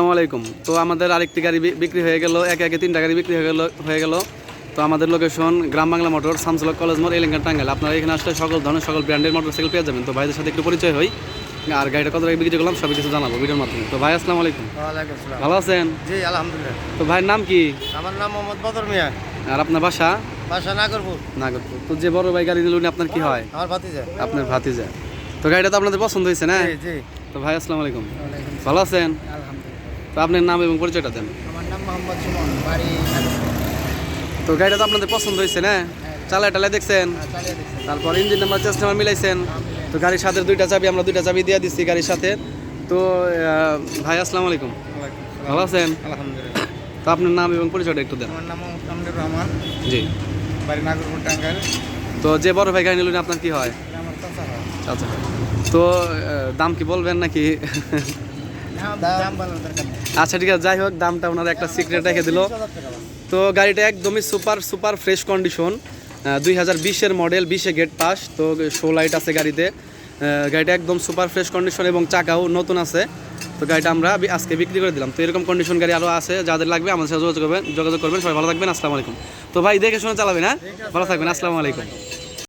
আসসালামু আলাইকুম। তো আমাদের আরেকটি গাড়ি বিক্রি হয়ে গেল একে একে তিনটা গাড়ি বিক্রি হয়ে গেল হয়ে গেল। তো আমাদের location Gram Bangla motor Shamsul Haque college মোড় এলেঙ্গা টাঙ্গাইল। আপনারা এখানে আসলে সকল ধরনের সকল ব্র্যান্ডের মোটরসাইকেল পেয়ে যাবেন। তো ভাইদের সাথে একটু পরিচয় হই। আর গাড়িটা কত টাকা বিক্রি করলাম সবই কিছু জানাব ভিডিওর মাধ্যমে। তো ভাই আসসালামু আলাইকুম। ভালো আছেন? জি আলহামদুলিল্লাহ। তো ভাইয়ের নাম কি? আমার নাম মোহাম্মদ বদর মিয়া। আর আপনার বাসা? বাসা নাগরপুর। নাগরপুর। তো যে বড় ভাই গাড়ি নিলেন আপনার কি হয়? আমার ভাতিজা। আপনার ভাতিজা। তো গাড়িটা তো আপনাদের পছন্দ হয়েছে না? জি জি। তো ভাই আসসালামু আলাইকুম। ভালো আছেন? তো আপনার নাম এবং পরিচয়টা দেন। আমার নাম মোহাম্মদ সুমন বাড়ি তো গাড়িটা তো আপনাদের পছন্দ হয়েছে না? চালায় টালায় দেখছেন? তারপর ইঞ্জিন নাম্বার চেস্ট নাম্বার মিলাইছেন। তো গাড়ির সাথে দুইটা চাবি আমরা দুইটা চাবি দিয়ে দিচ্ছি গাড়ির সাথে। তো ভাই আসসালামু আলাইকুম। ভালো আছেন? আলহামদুলিল্লাহ। তো আপনার নাম এবং পরিচয়টা একটু দেন। আমার নাম রহমান। জি। বাড়ি নাগরপুর টাঙ্গাইল। তো যে বড় ভাই গাড়ি নিলেন আপনার কি হয়? আমার চাচা হয়। আচ্ছা তো দাম কি বলবেন নাকি? আচ্ছা ঠিক আছে, যাই হোক, দামটা ওনারা একটা সিক্রেট রেখে দিল। তো গাড়িটা একদমই সুপার সুপার ফ্রেশ কন্ডিশন দুই হাজার বিশের মডেল বিশে গেট পাস তো শো লাইট আছে গাড়িতে। গাড়িটা একদম সুপার ফ্রেশ কন্ডিশন এবং চাকাও নতুন আছে। তো গাড়িটা আমরা আজকে বিক্রি করে দিলাম। তো এরকম কন্ডিশন গাড়ি আরও আছে, যাদের লাগবে আমাদের সাথে যোগাযোগ করবেন যোগাযোগ করবেন, সবাই ভালো থাকবেন, আসসালামু আলাইকুম। তো ভাই, দেখে শুনে চালাবেন হ্যাঁ? ভালো থাকবেন, আসসালামু আলাইকুম।